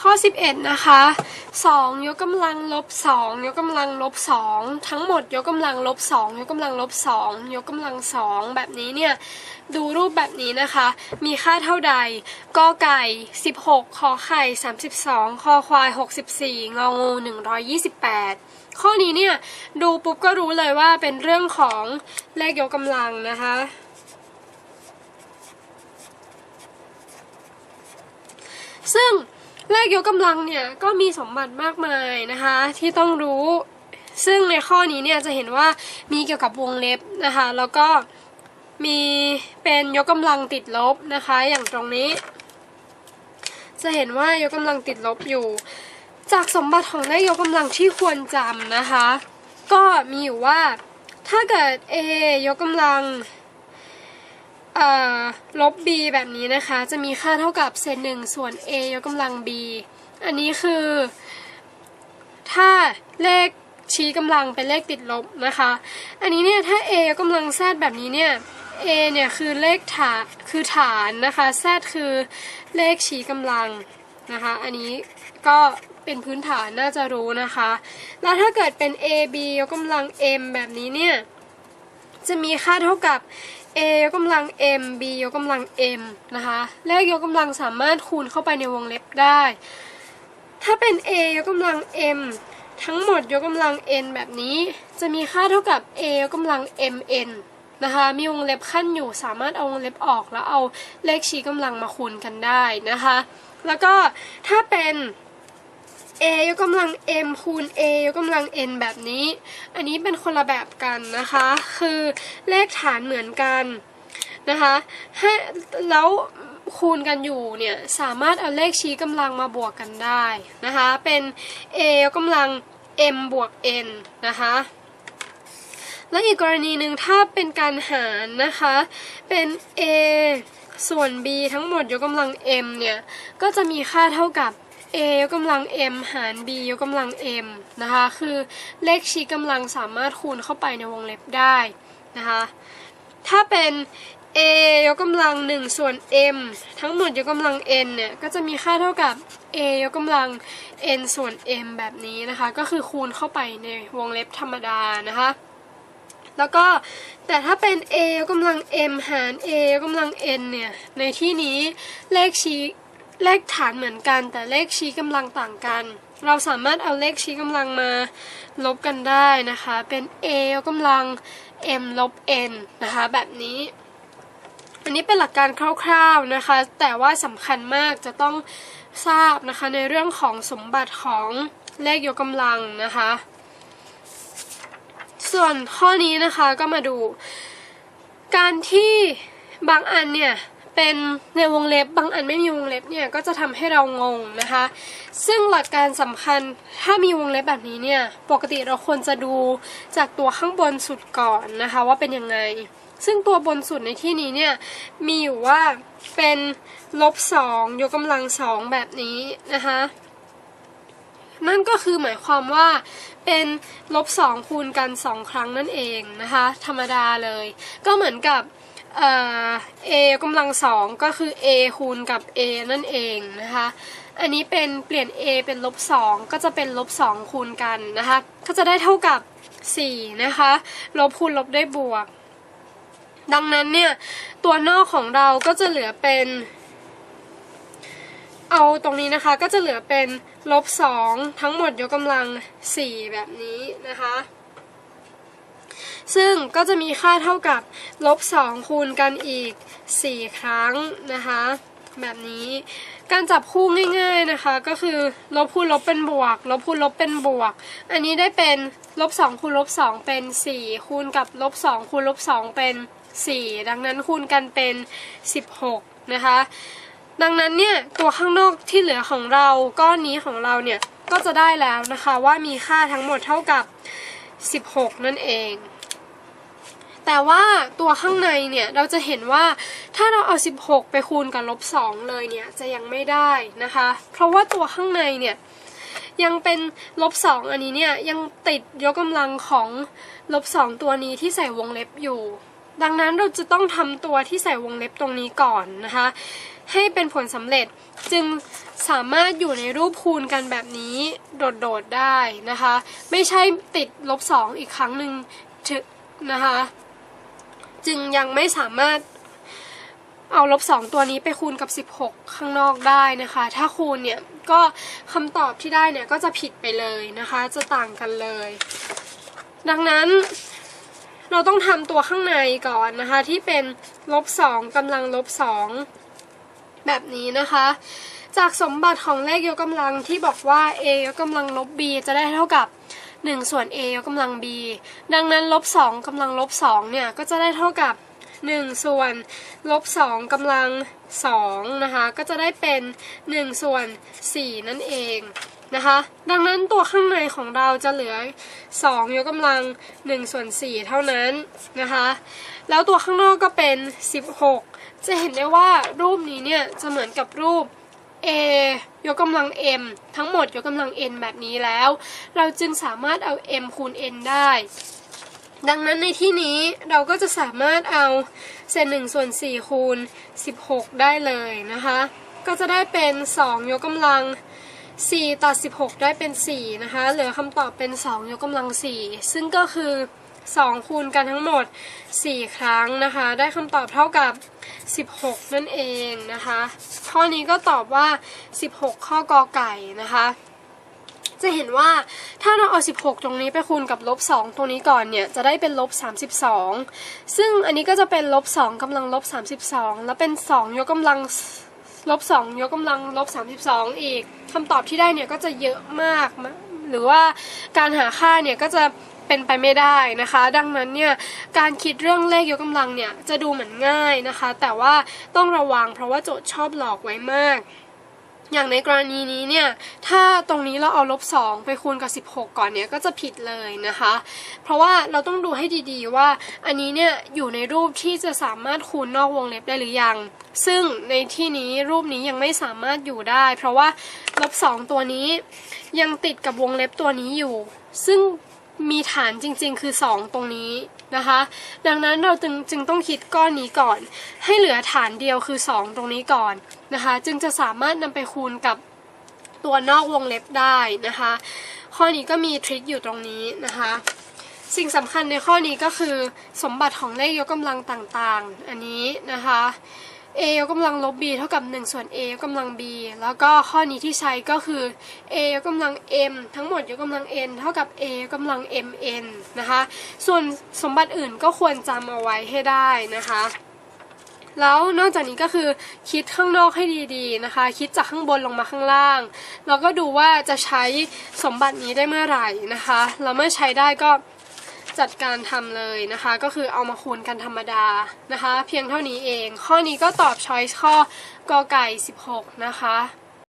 ข้อ 11 นะคะ 2 ยกกำลังลบ 2 ยกกำลังลบ 2 ทั้งหมดยกกำลังลบ 2 ยกกำลังลบ 2 ยกกำลัง 2 แบบนี้เนี่ย ดูรูปแบบนี้นะคะ มีค่าเท่าใดกอไก่ 16 คอไข่ 32 คอควาย 64 งองู 128 ข้อนี้เนี่ย ดูปุ๊บก็รู้เลยว่าเป็นเรื่องของเลขยกกำลังนะคะซึ่ง เลขยกกำลังเนี่ยก็มีสมบัติมากมายนะคะที่ต้องรู้ ซึ่งในข้อนี้เนี่ยจะเห็นว่ามีเกี่ยวกับวงเล็บนะคะ แล้วก็มีเป็นยกกำลังติดลบนะคะ อย่างตรงนี้ จะเห็นว่ายกกำลังติดลบอยู่ จากสมบัติของเลขยกกำลังที่ควรจำนะคะ ก็มีอยู่ว่าถ้าเกิด a ยกกำลัง ลบ b แบบนี้นะคะ จะมีค่าเท่ากับเศษหนึ่งส่วน a ยกกำลัง b อันนี้คือ ถ้าเลขชี้กำลังเป็นเลขติดลบนะคะ อันนี้เนี่ยถ้า a ยกกำลัง z แบบนี้เนี่ย a เนี่ยคือเลขฐานคือฐานนะคะ z คือเลขชี้กำลังนะคะ อันนี้ก็เป็นพื้นฐานน่าจะรู้นะคะ แล้วถ้าเกิดเป็น a b ยกกำลัง m แบบนี้เนี่ย จะมีค่าเท่ากับ a ยกกำลัง m b ยกกำลัง m นะคะ เลขยกกำลังสามารถคูณเข้าไปในวงเล็บได้ ถ้าเป็น a ยกกำลัง m ทั้งหมดยกกำลัง n แบบนี้ จะมีค่าเท่ากับ a ยกกำลัง mn นะคะ มีวงเล็บขั้นอยู่ สามารถเอาวงเล็บออกแล้วเอาเลขชี้กำลังมาคูณกันได้นะคะ แล้วก็ถ้าเป็น a ยกกำลัง m คูณ a ยกกำลัง n แบบนี้ อันนี้เป็นคนละแบบกันนะคะ คือเลขฐานเหมือนกันนะคะให้แล้วคูณกันอยู่เนี่ยสามารถเอาเลขชี้กำลังมาบวกกันได้นะคะเป็น a ยกกำลัง m บวก n นะคะและอีกกรณีหนึ่งถ้าเป็นการหารนะคะเป็น a ส่วน b ทั้งหมดยกกำลัง m เนี่ยก็จะมีค่าเท่ากับ a ยกกำลัง m หาร b ยกกำลัง m นะคะ คือเลขชี้กำลังสามารถคูณเข้าไปในวงเล็บได้นะคะ ถ้าเป็น a ยกกำลัง 1 ส่วน m ทั้งหมดยกกำลัง n เนี่ย ก็จะมีค่าเท่ากับ a ยกกำลัง n ส่วน m แบบนี้นะคะ ก็คือคูณเข้าไปในวงเล็บธรรมดานะคะแล้วก็แต่ถ้าเป็น a ยกกำลัง m หาร a ยกกำลัง n เนี่ย ในที่นี้เลขชี้ เลขฐานเหมือนกัน แต่เลขชี้กำลังต่างกัน เราสามารถเอาเลขชี้กำลังมาลบกันได้นะคะ เป็น a ยกกำลัง m ลบ n นะคะ แบบนี้ อันนี้เป็นหลักการคร่าวๆนะคะ แต่ว่าสำคัญมากจะต้องทราบนะคะในเรื่องของสมบัติของเลขยกกำลังนะคะ ส่วนข้อนี้นะคะก็มาดู การที่บางอันเนี่ย เป็นในวงเล็บบางอันไม่มีวงเล็บเนี่ยก็จะทำให้เรางงนะคะ ซึ่งหลักการสำคัญถ้ามีวงเล็บแบบนี้เนี่ยปกติเราควรจะดูจากตัวข้างบนสุดก่อนนะคะ ว่าเป็นยังไง ซึ่งตัวบนสุดในที่นี้เนี่ยมีอยู่ว่าเป็นลบสองยกกำลังสองแบบนี้นะคะนั่นก็คือหมายความว่าเป็นลบสองคูณกันสองครั้งนั่นเองนะคะ ธรรมดาเลย ก็เหมือนกับ เอ่อ a กำลังสองก็คือ a คูณกับ a นั่นเองนะคะ อันนี้เป็นเปลี่ยน a เป็นลบสองก็จะเป็นลบสองคูณกันนะคะ ก็จะได้เท่ากับสี่นะคะ ลบคูณลบได้บวก ดังนั้นเนี่ย ตัวนอกของเราก็จะเหลือเป็น เอาตรงนี้นะคะก็จะเหลือเป็นลบสองทั้งหมดยกกำลังสี่แบบนี้นะคะ ซึ่งก็จะมีค่าเท่ากับลบสองคูณกันอีกสี่ครั้งนะคะ แบบนี้การจับคู่ง่าย ๆนะคะ ก็คือลบคูณลบเป็นบวก ลบคูณลบเป็นบวก อันนี้ได้เป็นลบสองคูณลบสองเป็นสี่คูณกับลบสองคูณลบสองเป็นสี่ดังนั้นคูณกันเป็นสิบหกนะคะ ดังนั้นเนี่ยตัวข้างนอกที่เหลือของเราก้อนนี้ของเราเนี่ยก็จะได้แล้วนะคะว่ามีค่าทั้งหมดเท่ากับ 16 นั่นเอง แต่ว่าตัวข้างในเนี่ยเราจะเห็นว่าถ้าเราเอา 16 ไปคูณกับลบ 2 เลยเนี่ยจะยังไม่ได้นะคะ เพราะว่าตัวข้างในเนี่ยยังเป็นลบ 2 อันนี้เนี่ยยังติดยกกำลังของลบ 2 ตัวนี้ที่ใส่วงเล็บอยู่ ดังนั้นเราจะต้องทำตัวที่ใส่วงเล็บตรงนี้ก่อนนะคะ ให้เป็นผลสำเร็จจึงสามารถอยู่ในรูปคูณกันแบบนี้โดดๆได้นะคะ ไม่ใช่ติดลบสองอีกครั้งหนึ่งถึงนะคะ จึงยังไม่สามารถเอาลบสองตัวนี้ไปคูณกับ 16 ข้างนอกได้นะคะ ถ้าคูณเนี่ยก็คำตอบที่ได้เนี่ยก็จะผิดไปเลยนะคะ จะต่างกันเลย ดังนั้นเราต้องทำตัวข้างในก่อนนะคะ ที่เป็นลบสองกำลังลบสองแบบนี้นะคะ จากสมบัติของเลขยกกำลังที่บอกว่า a ยกกำลังลบ b จะได้เท่ากับ 1 ส่วน a ยกกำลัง b ดังนั้นลบ2กำลังลบ2เนี่ยก็จะได้เท่ากับ 1 ส่วนลบ2กำลัง2นะคะก็จะได้เป็น 1 ส่วน 4 นั่นเองนะคะดังนั้นตัวข้างในของเราจะเหลือ 2 ยกกำลัง 1 ส่วน 4 เท่านั้นนะคะแล้วตัวข้างนอกก็เป็น 16 จะเห็นได้ว่ารูปนี้เนี่ยจะเหมือนกับรูป a ยกกำลัง m ทั้งหมดยกกำลัง n แบบนี้แล้ว เราจึงสามารถเอา m คูณ n ได้ ดังนั้นในที่นี้เราก็จะสามารถเอาเศษ1ส่วน4คูณ 16 ได้เลยนะคะ ก็จะได้เป็น 2 ยกกำลัง 4 ตัด 16 ได้เป็น 4 นะคะ เหลือคำตอบเป็น 2 ยกกำลัง 4 ซึ่งก็คือ 2 คูณกันทั้งหมด 4 ครั้งนะคะ ได้คำตอบเท่ากับ 16 นั่นเองนะคะ ข้อนี้ก็ตอบว่า 16 ข้อกอไก่นะคะจะเห็นว่าถ้าเราเอา 16 ตรงนี้ไปคูณกับลบ 2 ตรงนี้ก่อนเนี่ย จะได้เป็นลบ 32 ซึ่งอันนี้ก็จะเป็นลบ 2กำลังลบ 32 แล้วเป็น 2 ยกกำลังลบ 2 ยกกำลังลบ 32 อีกคำตอบที่ได้เนี่ยก็จะเยอะมาก หรือว่าการหาค่าเนี่ยก็จะ เป็นไปไม่ได้นะคะ ดังนั้นเนี่ยการคิดเรื่องเลขยกกำลังเนี่ยจะดูเหมือนง่ายนะคะ แต่ว่าต้องระวังเพราะว่าโจทย์ชอบหลอกไว้มากอย่างในกรณีนี้เนี่ย ถ้าตรงนี้เราเอาลบ 2 ไปคูณกับ 16 ก่อนเนี่ย ก็จะผิดเลยนะคะ เพราะว่าเราต้องดูให้ดีๆว่า อันนี้เนี่ย อยู่ในรูปที่จะสามารถคูณนอกวงเล็บได้หรือยัง ซึ่งในที่นี้รูปนี้ยังไม่สามารถอยู่ได้ เพราะว่าลบ 2 ตัวนี้ยังติดกับวงเล็บตัวนี้อยู่ ซึ่ง มีฐานจริง ๆ คือ 2 ตรงนี้นะคะ ดังนั้นเราจึงจึงต้องคิดก้อนนี้ก่อน ให้เหลือฐานเดียวคือ 2 ตรงนี้ก่อนนะคะ จึงจะสามารถนำไปคูณกับตัวนอกวงเล็บได้นะคะ ข้อนี้ก็มีทริคอยู่ตรงนี้นะคะ สิ่งสำคัญในข้อนี้ก็คือสมบัติของเลขยกกำลังต่างๆ อันนี้นะคะ a ยกกำลังลบ b เท่ากับ 1 ส่วน a ยกกำลัง b แล้วก็ข้อนี้ที่ใช้ก็คือ a ยกกำลัง m ทั้งหมดยกกำลัง n เท่ากับ a ยกกำลัง mn นะคะ ส่วนสมบัติอื่นก็ควรจำเอาไว้ให้ได้นะคะแล้วนอกจากนี้ก็คือคิดข้างนอกให้ดีๆนะคะ คิดจากข้างบนลงมาข้างล่าง แล้วก็ดูว่าจะใช้สมบัตินี้ได้เมื่อไหร่นะคะ แล้วเมื่อใช้ได้ก็ จัดการทำเลยนะคะ ก็คือเอามาคูณกันธรรมดานะคะ เพียงเท่านี้เอง ข้อนี้ก็ตอบช้อยส์ข้อกอไก่ 16 นะคะ